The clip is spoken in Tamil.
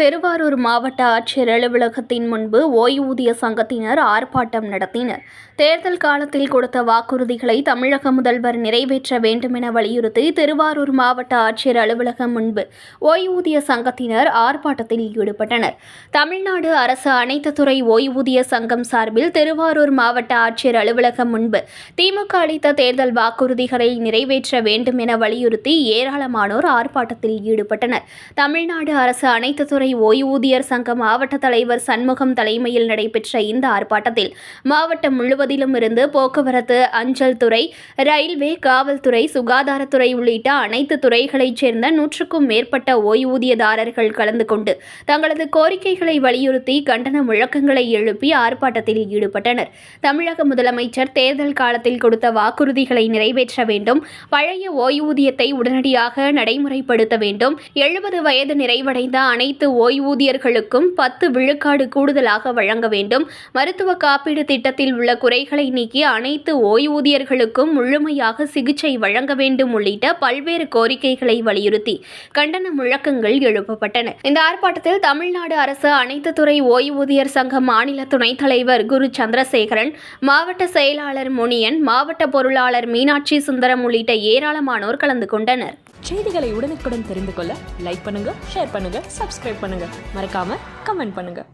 திருவாரூர் மாவட்ட ஆட்சியர் அலுவலகத்தின் முன்பு ஓய்வூதிய சங்கத்தினர் ஆர்ப்பாட்டம் நடத்தினர். தேர்தல் காலத்தில் கொடுத்த வாக்குறுதிகளை தமிழக முதல்வர் நிறைவேற்ற வேண்டும் என வலியுறுத்தி திருவாரூர் மாவட்ட ஆட்சியர் அலுவலகம் முன்பு ஓய்வூதிய சங்கத்தினர் ஆர்ப்பாட்டத்தில் ஈடுபட்டனர். தமிழ்நாடு அரசு அனைத்து துறை ஓய்வூதிய சங்கம் சார்பில் திருவாரூர் மாவட்ட ஆட்சியர் அலுவலகம் முன்பு திமுக அளித்த தேர்தல் வாக்குறுதிகளை நிறைவேற்ற வேண்டும் என வலியுறுத்தி ஏராளமானோர் ஆர்ப்பாட்டத்தில் ஈடுபட்டனர். தமிழ்நாடு அரசு அனைத்து துறை ஓய்வூதியர் சங்க மாவட்ட தலைவர் சண்முகம் தலைமையில் நடைபெற்ற இந்த ஆர்ப்பாட்டத்தில் மாவட்டம் முழுவதிலும் இருந்து போக்குவரத்து அஞ்சல் துறை ரயில்வே காவல்துறை சுகாதாரத்துறை உள்ளிட்ட அனைத்து துறைகளைச் சேர்ந்த நூற்றுக்கும் மேற்பட்ட ஓய்வூதியதாரர்கள் கலந்து கொண்டு தங்களது கோரிக்கைகளை வலியுறுத்தி கண்டன முழக்கங்களை எழுப்பி ஆர்ப்பாட்டத்தில் ஈடுபட்டனர். தமிழக முதலமைச்சர் தேர்தல் காலத்தில் கொடுத்த வாக்குறுதிகளை நிறைவேற்ற வேண்டும் பழைய ஓய்வூதியத்தை உடனடியாக நடைமுறைப்படுத்த வேண்டும் எழுபது வயது நிறைவடைந்த அனைத்து ஓய்வூதியர்களுக்கும் பத்து விழுக்காடு கூடுதலாக வழங்க வேண்டும். மருத்துவ காப்பீடு திட்டத்தில் உள்ள குறைகளை நீக்கி அனைத்து ஓய்வூதியர்களுக்கும் முழுமையாக சிகிச்சை வழங்க வேண்டும் உள்ளிட்ட பல்வேறு கோரிக்கைகளை வலியுறுத்தி கண்டன முழக்கங்கள் எழுப்பப்பட்டன. இந்த ஆர்ப்பாட்டத்தில் தமிழ்நாடு அரசு அனைத்து துறை ஓய்வூதியர் சங்க மாநில துணைத் தலைவர் குரு சந்திரசேகரன் மாவட்ட செயலாளர் முனியன் மாவட்ட பொருளாளர் மீனாட்சி சுந்தரம் உள்ளிட்ட ஏராளமானோர் கலந்து கொண்டனர். செய்திகளை உடனுக்குடன் தெரிந்து கொள்ள லைக் பண்ணுங்க ஷேர் பண்ணுங்க சப்ஸ்கிரைப் பண்ணுங்கள் மறக்காமல் கமெண்ட் பண்ணுங்க.